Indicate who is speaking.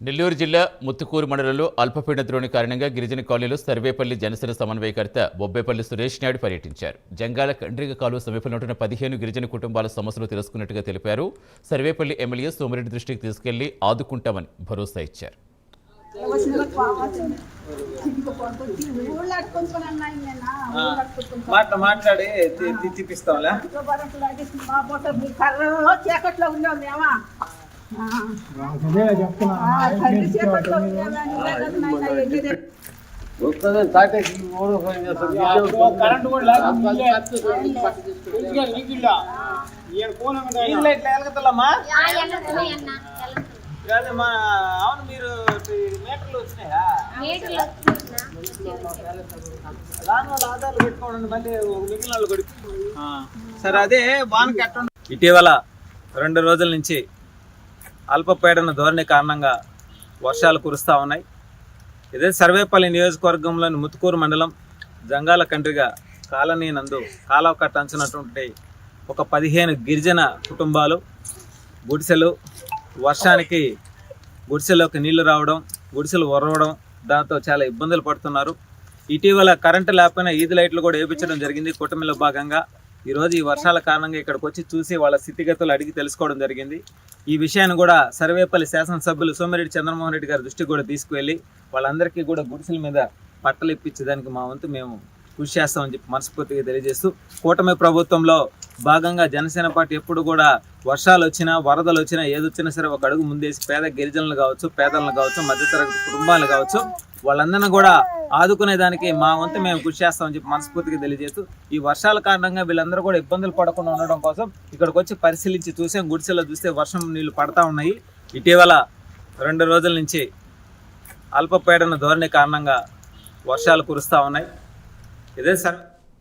Speaker 1: నెల్లూరు జిల్లా ముత్తుకూరు మండలంలో అల్పపీడన ద్రోణి కారణంగా గిరిజన కాలనీలో సర్వేపల్లి జనసేన సమన్వయకర్త బొబ్బేపల్లి సురేష్ నాయుడు పర్యటించారు జంగాల కండ్రిగ కాలువ సమీపంలో ఉంటున్న పదిహేను గిరిజన కుటుంబాల సమస్యలు తెలుసుకున్నట్టుగా తెలిపారు సర్వేపల్లి ఎమ్మెల్యే సోమిరెడ్డి దృష్టికి తీసుకెళ్ళి ఆదుకుంటామని భరోసా ఇచ్చారు
Speaker 2: మాట మాట్లాడి అవును మీరు మీటర్లు వచ్చినాయా దాని వల్ల మళ్ళీ సరే అదే బాగా ఇటీవల రెండు రోజుల నుంచి అల్పపీడన ధోరణి కారణంగా వర్షాలు కురుస్తూ ఉన్నాయి. ఇదే సర్వేపల్లి నియోజకవర్గంలోని ముత్తుకూరు మండలం జంగాల కండ్రిగా కాలనీ నందు కాలవ కట్ట అంచినటువంటి ఒక పదిహేను గిరిజన కుటుంబాలు గుడిసెలు వర్షానికి గుడిసెలోకి నీళ్ళు రావడం గుడిసెలు ఒరవడం దాంతో చాలా ఇబ్బందులు పడుతున్నారు. ఇటీవల కరెంటు లేకపోయినా ఈది లైట్లు కూడా వేయించడం జరిగింది. కూటమిలో భాగంగా ఈరోజు ఈ వర్షాల కారణంగా ఇక్కడికి వచ్చి చూసి వాళ్ళ స్థితిగతులు అడిగి తెలుసుకోవడం జరిగింది. ఈ విషయాన్ని కూడా సర్వేపల్లి శాసనసభ్యులు సోమిరెడ్డి చంద్రమోహన్ రెడ్డి గారి దృష్టికి కూడా తీసుకువెళ్ళి వాళ్ళందరికీ కూడా గుడిసెల మీద పట్టలు ఇప్పించేదానికి మా వంతు మేము కృషి చేస్తామని చెప్పి మనస్ఫూర్తిగా తెలియజేస్తూ కూటమి ప్రభుత్వంలో భాగంగా జనసేన పార్టీ ఎప్పుడు కూడా వర్షాలు వచ్చినా వరదలు వచ్చినా ఏది వచ్చినా సరే ఒక అడుగు ముందేసి పేద గిరిజనులు కావచ్చు పేదలను కావచ్చు మధ్యతరగతి కుటుంబాలు కావచ్చు వాళ్ళందరినీ కూడా ఆదుకునే దానికి మా వంతు మేము కృషి చేస్తామని చెప్పి మనస్ఫూర్తిగా తెలియజేస్తూ ఈ వర్షాల కారణంగా వీళ్ళందరూ కూడా ఇబ్బందులు పడకుండా ఉండడం కోసం ఇక్కడికి వచ్చి పరిశీలించి చూసాం. గుడిసెలో చూస్తే వర్షం నీళ్ళు పడతా ఉన్నాయి. ఇటీవల రెండు రోజుల నుంచి అల్పపీడన ధోరణి కారణంగా వర్షాలు కురుస్తూ ఉన్నాయి. ఇదే సార్